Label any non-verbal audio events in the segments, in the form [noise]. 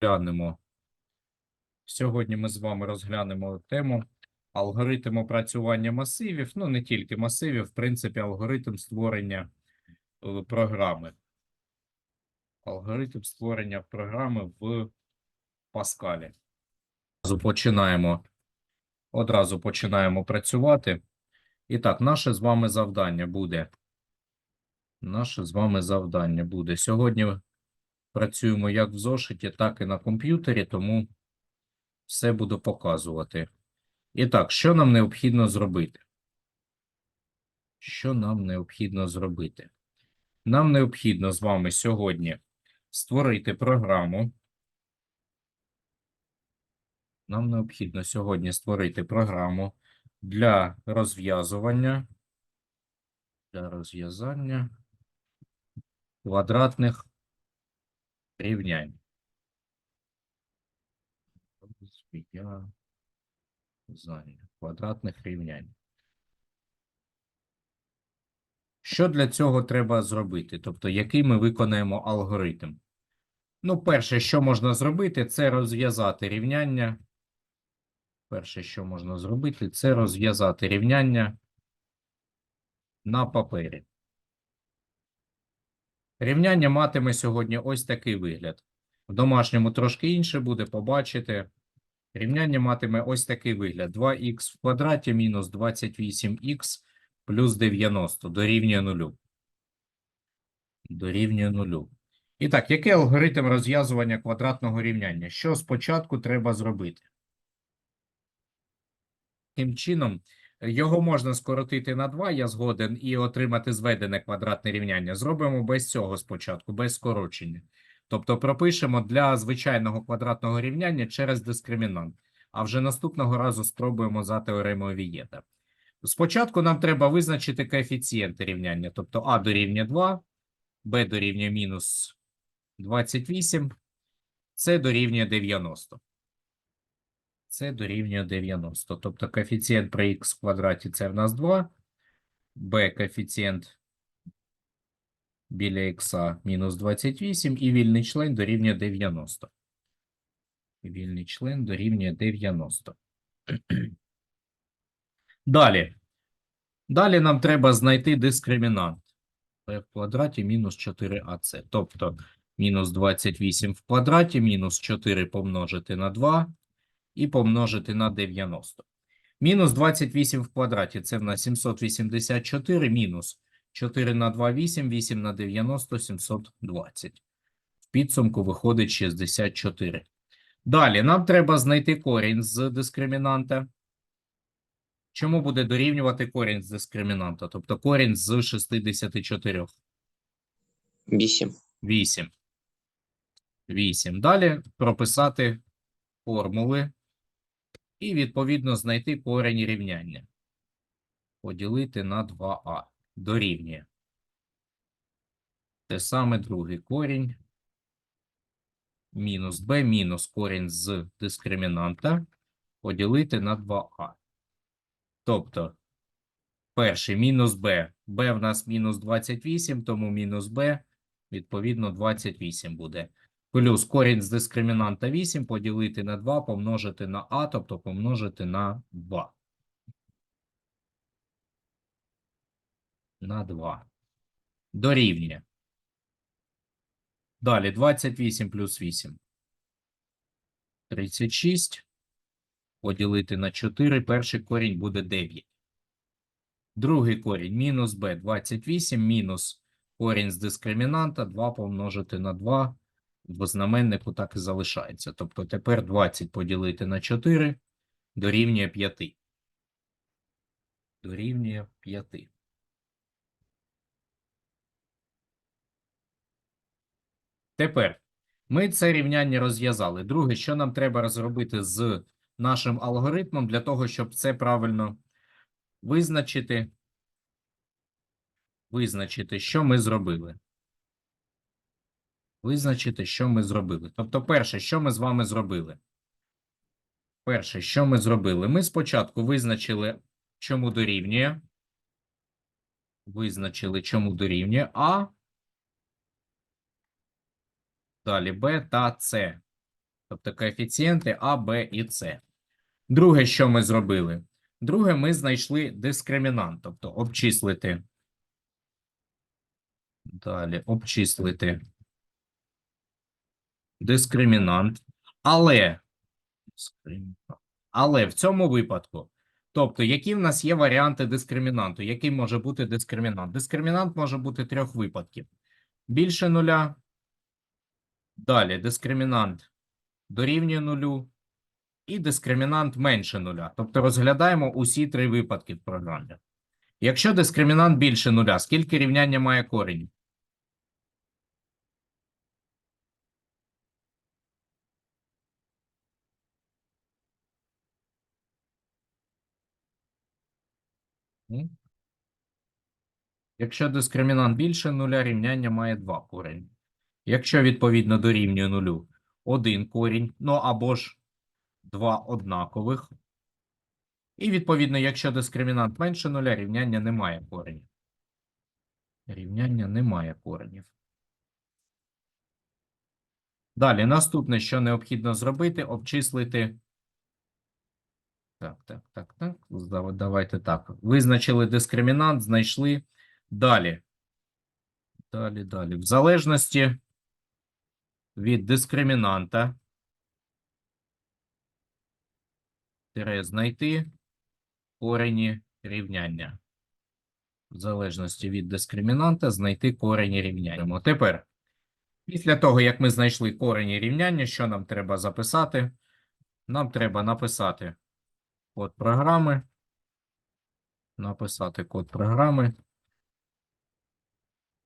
розглянемо. Сьогодні ми з вами розглянемо тему алгоритм опрацювання масивів. Ну, не тільки масивів, в принципі, алгоритм створення е, програми. Алгоритм створення програми в Паскалі. Починаємо, одразу починаємо працювати. І так, наше з вами завдання буде. Наше з вами завдання буде. Сьогодні працюємо як в зошиті, так і на комп'ютері, тому все буду показувати. І так, що нам необхідно зробити? Що нам необхідно зробити? Нам необхідно з вами сьогодні створити програму. Нам необхідно сьогодні створити програму для розв'язування для розв'язання квадратних рівнянь. Розв'язання квадратних рівнянь. Що для цього треба зробити? Тобто, який ми виконаємо алгоритм? Ну, перше, що можна зробити, це розв'язати рівняння. Перше, що можна зробити, це розв'язати рівняння на папері. Рівняння матиме сьогодні ось такий вигляд. В домашньому трошки інше буде, побачите. Рівняння матиме ось такий вигляд. 2х в квадраті мінус 28х плюс 90 дорівнює нулю. Дорівнює нулю. І так, який алгоритм розв'язування квадратного рівняння? Що спочатку треба зробити? Таким чином, його можна скоротити на 2, я згоден, і отримати зведене квадратне рівняння. Зробимо без цього спочатку, без скорочення. Тобто пропишемо для звичайного квадратного рівняння через дискримінант. А вже наступного разу спробуємо за теоремою Вієта. Спочатку нам треба визначити коефіцієнти рівняння, тобто а дорівнює 2, b дорівнює мінус 28, c дорівнює 90. Це дорівнює 90. Тобто коефіцієнт при х квадраті це в нас 2, b коефіцієнт біля х мінус 28 і вільний член дорівнює 90. Вільний член дорівнює 90. [clears throat] Далі. Далі нам треба знайти дискримінант. b в квадраті мінус 4ac. Тобто мінус 28 в квадраті мінус 4 помножити на 2 і помножити на 90. Мінус 28 в квадраті – це в нас 784, мінус 4 на 2 – 8, 8 на 90 – 720. В підсумку виходить 64. Далі, нам треба знайти корінь з дискримінанта. Чому буде дорівнювати корінь з дискримінанта? Тобто корінь з 64. 8. 8. 8. Далі прописати формули і, відповідно, знайти корень рівняння. Поділити на 2а. Дорівнює. Те саме другий корінь. Мінус b мінус корінь з дискримінанта. Поділити на 2а. Тобто, перший мінус b. b в нас мінус 28, тому мінус b, відповідно, 28 буде. Плюс корінь з дискримінанта 8 поділити на 2, помножити на а, тобто помножити на 2. На 2. Дорівнює. Далі 28 плюс 8. 36. Поділити на 4. Перший корінь буде 9. Другий корінь мінус b 28 мінус корінь з дискримінанта 2 помножити на 2 в знаменнику так і залишається. Тобто тепер 20 поділити на 4 дорівнює 5. Дорівнює 5. Тепер ми це рівняння розв'язали. Друге, що нам треба розробити з нашим алгоритмом для того, щоб це правильно визначити, визначити, що ми зробили визначити, що ми зробили. Тобто, перше, що ми з вами зробили? Перше, що ми зробили? Ми спочатку визначили, чому дорівнює. Визначили, чому дорівнює А. Далі Б та С. Тобто коефіцієнти А, Б і С. Друге, що ми зробили? Друге, ми знайшли дискримінант, тобто обчислити. Далі обчислити дискримінант. Але, але в цьому випадку, тобто, які в нас є варіанти дискримінанту? Який може бути дискримінант? Дискримінант може бути трьох випадків: більше нуля. Далі дискримінант дорівнює нулю і дискримінант менше нуля. Тобто розглядаємо усі три випадки в програмі. Якщо дискримінант більше нуля, скільки рівняння має корінь? Якщо дискримінант більше нуля, рівняння має два корінь. Якщо відповідно дорівнює нулю, один корінь, ну або ж два однакових. І відповідно, якщо дискримінант менше нуля, рівняння не має коренів. Рівняння не має коренів. Далі, наступне, що необхідно зробити, обчислити. Так, так, так, так. Давайте так. Визначили дискримінант, знайшли. Далі. Далі, далі. В залежності від дискримінанта. Тире знайти корені рівняння. В залежності від дискримінанта знайти корені рівняння. Тепер, після того, як ми знайшли корені рівняння, що нам треба записати? Нам треба написати код програми. Написати код програми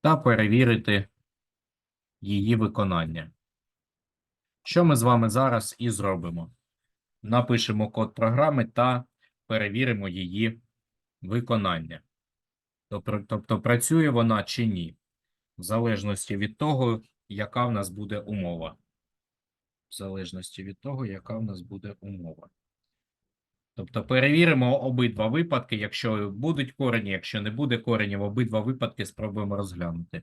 та перевірити її виконання. Що ми з вами зараз і зробимо? Напишемо код програми та перевіримо її виконання. Тобто, працює вона чи ні, в залежності від того, яка в нас буде умова. В залежності від того, яка в нас буде умова. Тобто перевіримо обидва випадки, якщо будуть корені, якщо не буде коренів, обидва випадки спробуємо розглянути.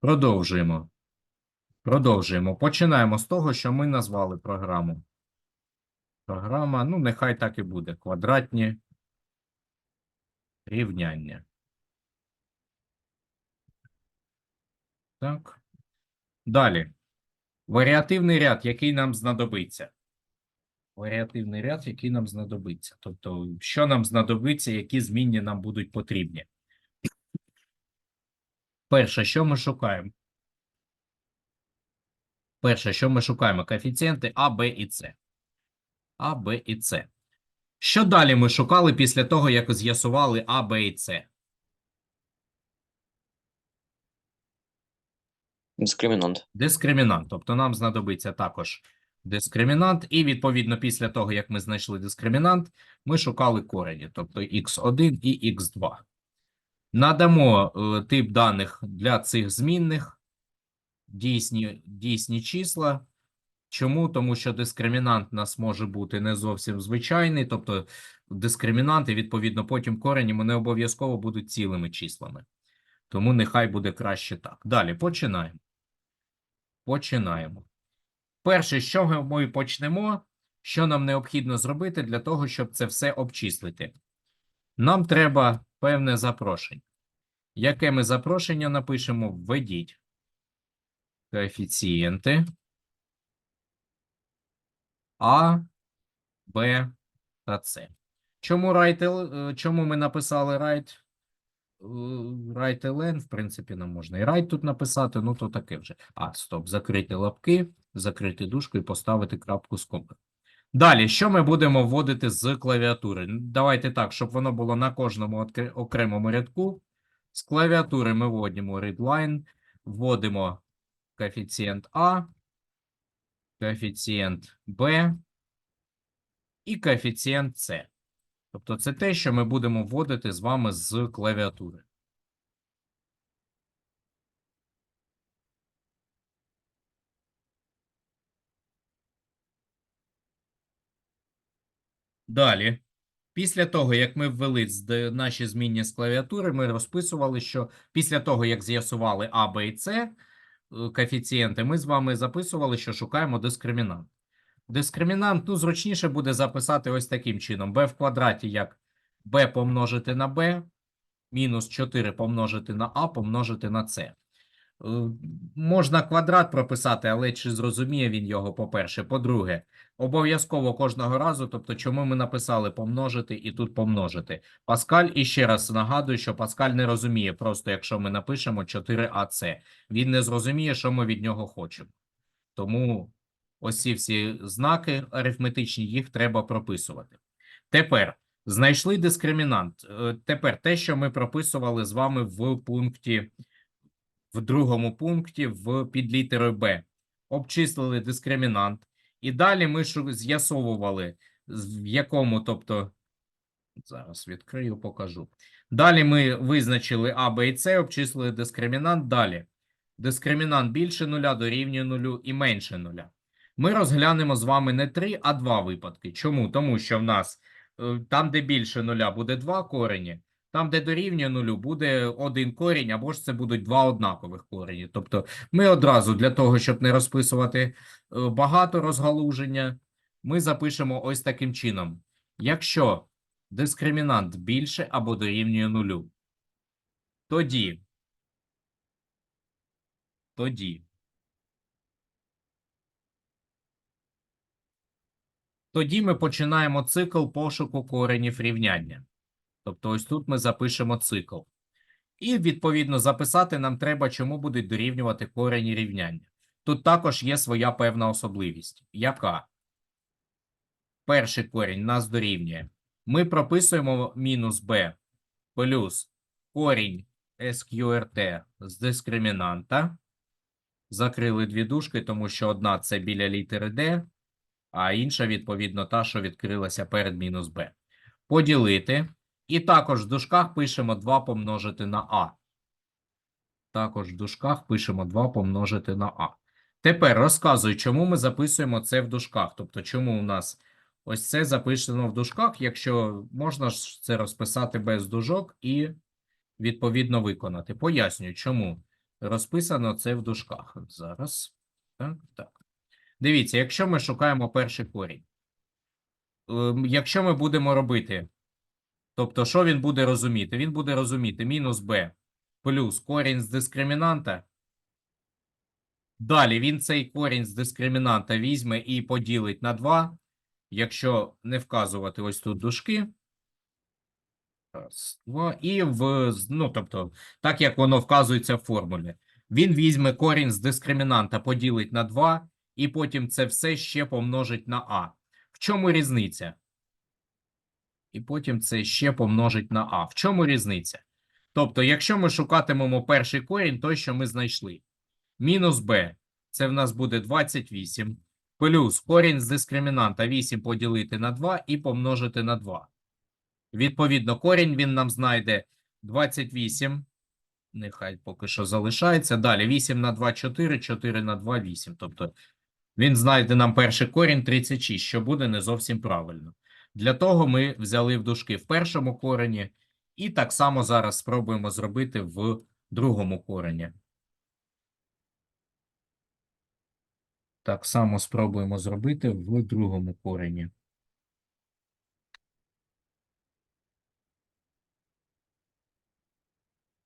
Продовжуємо. Продовжуємо. Починаємо з того, що ми назвали програму. Програма, ну, нехай так і буде. Квадратні рівняння. Так. Далі. Варіативний ряд, який нам знадобиться. Варіативний ряд, який нам знадобиться. Тобто, що нам знадобиться, які змінні нам будуть потрібні. Перше, що ми шукаємо? Перше, що ми шукаємо? Коефіцієнти А, Б і С. А, Б і С. Що далі ми шукали після того, як з'ясували А, Б і С? Дискримінант. Дискримінант. Тобто нам знадобиться також дискримінант, і відповідно після того, як ми знайшли дискримінант, ми шукали корені, тобто x1 і x2. Надамо е, тип даних для цих змінних, дійсні, дійсні числа. Чому? Тому що дискримінант у нас може бути не зовсім звичайний, тобто дискримінанти, відповідно, потім корені не обов'язково будуть цілими числами. Тому нехай буде краще так. Далі починаємо. Починаємо. Перше, з чого ми почнемо, що нам необхідно зробити для того, щоб це все обчислити? Нам треба певне запрошення. Яке ми запрошення напишемо? Введіть коефіцієнти А, Б та С. Чому right, е, чому ми написали right? Е, Right ln, в принципі, нам можна і right тут написати, ну то таке вже. А, стоп, закрити лапки, закрити дужку і поставити крапку з комою. Далі, що ми будемо вводити з клавіатури? Давайте так, щоб воно було на кожному окремому рядку. З клавіатури ми вводимо readline, вводимо коефіцієнт А, коефіцієнт Б і коефіцієнт С. Тобто це те, що ми будемо вводити з вами з клавіатури. Далі, після того, як ми ввели наші змінні з клавіатури, ми розписували, що після того, як з'ясували А, Б і С е, коефіцієнти, ми з вами записували, що шукаємо дискримінант. Дискримінант, ну, зручніше буде записати ось таким чином. b в квадраті як b помножити на b, мінус 4 помножити на а, помножити на c. Е, Можна квадрат прописати, але чи зрозуміє він його, по-перше. По-друге, обов'язково кожного разу, тобто чому ми написали помножити і тут помножити. Паскаль, і ще раз нагадую, що Паскаль не розуміє просто, якщо ми напишемо 4АЦ. Він не зрозуміє, що ми від нього хочемо. Тому ось всі знаки арифметичні, їх треба прописувати. Тепер знайшли дискримінант. Е, Тепер те, що ми прописували з вами в пункті, в другому пункті в під літерою Б. Обчислили дискримінант. І далі ми з'ясовували, в якому, тобто, зараз відкрию, покажу. Далі ми визначили А, Б і С, обчислили дискримінант. Далі. Дискримінант більше нуля дорівнює нулю і менше нуля. Ми розглянемо з вами не три, а два випадки. Чому? Тому що в нас е, там, де більше нуля, буде два корені, там, де дорівнює нулю, буде один корінь, або ж це будуть два однакових корені. Тобто ми одразу для того, щоб не розписувати е, багато розгалуження, ми запишемо ось таким чином. Якщо дискримінант більше або дорівнює нулю, тоді, тоді Тоді ми починаємо цикл пошуку коренів рівняння. Тобто ось тут ми запишемо цикл. І, відповідно, записати нам треба, чому будуть дорівнювати корені рівняння. Тут також є своя певна особливість. Яка? Перший корінь нас дорівнює. Ми прописуємо мінус b плюс корінь SQRT з дискримінанта. Закрили дві дужки, тому що одна це біля літери D, а інша, відповідно, та, що відкрилася перед мінус b. Поділити. І також в дужках пишемо 2 помножити на а. Також в дужках пишемо 2 помножити на а. Тепер розказую, чому ми записуємо це в дужках. Тобто, чому у нас ось це записано в дужках, якщо можна ж це розписати без дужок і відповідно виконати. Пояснюю, чому розписано це в дужках. Зараз. Так, так. Дивіться, якщо ми шукаємо перший корінь, ем, якщо ми будемо робити, тобто, що він буде розуміти? Він буде розуміти мінус b плюс корінь з дискримінанта. Далі він цей корінь з дискримінанта візьме і поділить на 2, якщо не вказувати ось тут дужки. Раз, два, і в, ну, тобто, так як воно вказується в формулі. Він візьме корінь з дискримінанта, поділить на 2, і потім це все ще помножить на а. В чому різниця? І потім це ще помножить на а. В чому різниця? Тобто, якщо ми шукатимемо перший корінь, той, що ми знайшли. Мінус b, це в нас буде 28, плюс корінь з дискримінанта 8 поділити на 2 і помножити на 2. Відповідно, корінь він нам знайде 28, нехай поки що залишається. Далі 8 на 2 – 4, 4 на 2 – 8. Тобто він знайде нам перший корінь 36, що буде не зовсім правильно. Для того ми взяли в дужки в першому корені, і так само зараз спробуємо зробити в другому корені. Так само спробуємо зробити в другому корені.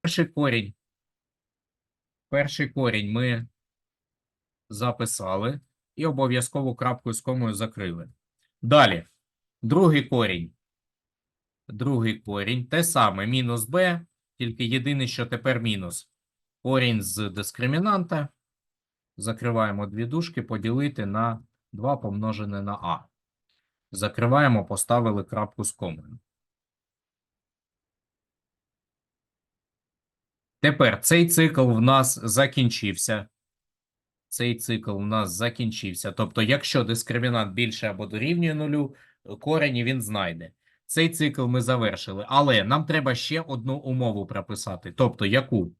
Перший корінь. Перший корінь ми записали і обов'язково крапкою з комою закрили. Далі. Другий корінь. Другий корінь. Те саме мінус b, тільки єдине, що тепер мінус. Корінь з дискримінанта. Закриваємо дві дужки, поділити на 2 помножене на а. Закриваємо, поставили крапку з комою. Тепер цей цикл в нас закінчився. Цей цикл у нас закінчився. Тобто, якщо дискримінант більше або дорівнює нулю, корені він знайде. Цей цикл ми завершили. Але нам треба ще одну умову прописати. Тобто, яку?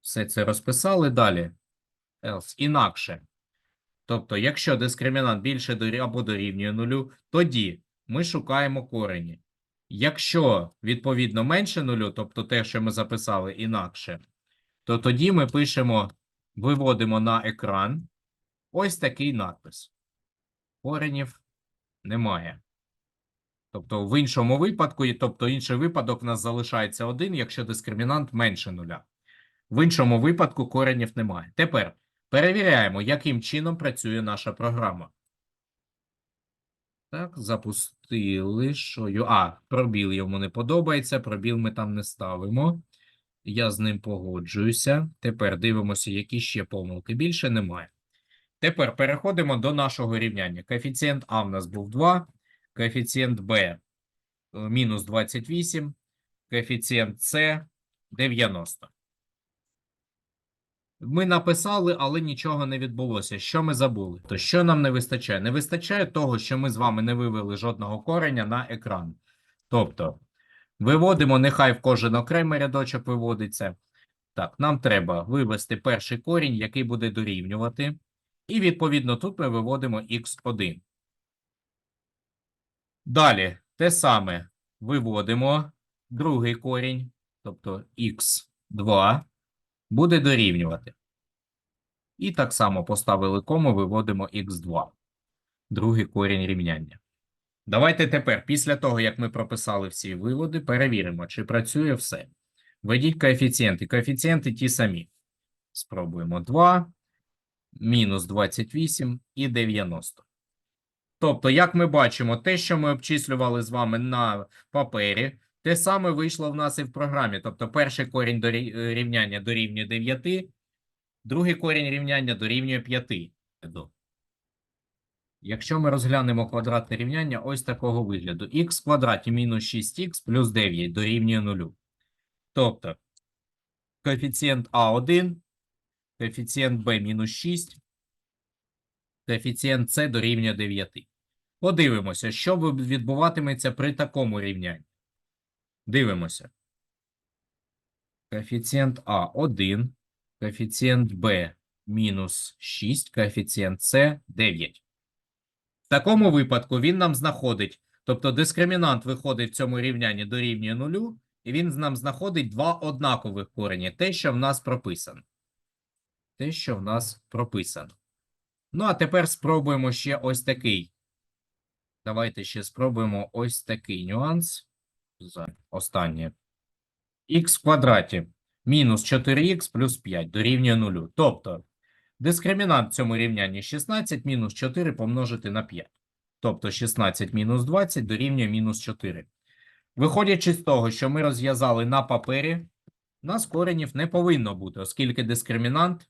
Все це розписали далі. Else. Інакше. Тобто, якщо дискримінант більше або дорівнює нулю, тоді ми шукаємо корені. Якщо, відповідно, менше нулю, тобто те, що ми записали інакше, то тоді ми пишемо, виводимо на екран ось такий надпис. коренів немає. Тобто в іншому випадку, і- тобто інший випадок в нас залишається один, якщо дискримінант менше нуля. В іншому випадку коренів немає. Тепер перевіряємо, яким чином працює наша програма. Так, запустили, що А, пробіл йому не подобається, пробіл ми там не ставимо. Я з ним погоджуюся. Тепер дивимося, які ще помилки. Більше немає. Тепер переходимо до нашого рівняння. Коефіцієнт А в нас був 2, коефіцієнт Б мінус 28, коефіцієнт С 90. Ми написали, але нічого не відбулося. Що ми забули? То що нам не вистачає? Не вистачає того, що ми з вами не вивели жодного кореня на екран. Тобто, виводимо, нехай в кожен окремий рядочок виводиться. Так, нам треба вивести перший корінь, який буде дорівнювати. І відповідно тут ми виводимо x1. Далі те саме виводимо другий корінь, тобто x2 буде дорівнювати. І так само поставили кому, виводимо x2. Другий корінь рівняння. Давайте тепер, після того, як ми прописали всі виводи, перевіримо, чи працює все. Введіть коефіцієнти. Коефіцієнти ті самі. Спробуємо 2, мінус 28 і 90. Тобто, як ми бачимо, те, що ми обчислювали з вами на папері, те саме вийшло в нас і в програмі. Тобто, перший корінь е, рівняння дорівнює 9, другий корінь рівняння дорівнює 5. Якщо ми розглянемо квадратне рівняння ось такого вигляду. х в квадраті мінус 6х плюс 9 дорівнює 0. Тобто, коефіцієнт А1, коефіцієнт Б мінус 6, коефіцієнт С дорівнює 9. Подивимося, що відбуватиметься при такому рівнянні. Дивимося. Коефіцієнт А 1, коефіцієнт Б мінус 6, коефіцієнт С 9. В такому випадку він нам знаходить, тобто дискримінант виходить в цьому рівнянні дорівнює нулю, і він нам знаходить два однакових корені, те, що в нас прописано. Те, що в нас прописано. Ну, а тепер спробуємо ще ось такий. Давайте ще спробуємо ось такий нюанс. Останнє. х в квадраті мінус 4х плюс 5 дорівнює 0. Тобто, дискримінант в цьому рівнянні 16 мінус 4 помножити на 5. Тобто 16 мінус 20 дорівнює мінус 4. Виходячи з того, що ми розв'язали на папері, нас коренів не повинно бути, оскільки дискримінант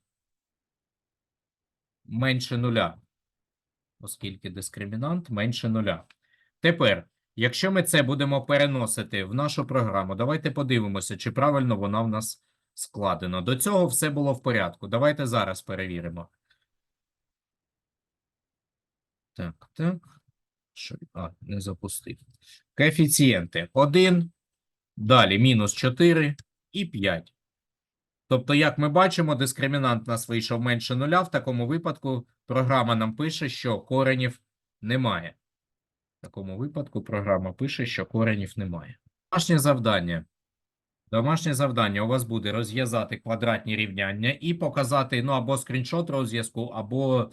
менше нуля. Оскільки дискримінант менше нуля. Тепер, якщо ми це будемо переносити в нашу програму, давайте подивимося, чи правильно вона в нас складена. До цього все було в порядку. Давайте зараз перевіримо. Так, так. Що? А, не запустив. Коефіцієнти 1, далі мінус 4 і 5. Тобто, як ми бачимо, дискримінант нас вийшов менше нуля. В такому випадку програма нам пише, що коренів немає. В такому випадку програма пише, що коренів немає. Домашнє завдання. Домашнє завдання у вас буде розв'язати квадратні рівняння і показати ну або скріншот розв'язку, або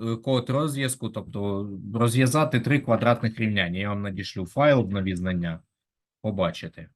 е, код розв'язку, тобто розв'язати три квадратних рівняння. Я вам надішлю файл в нові знання. Побачите.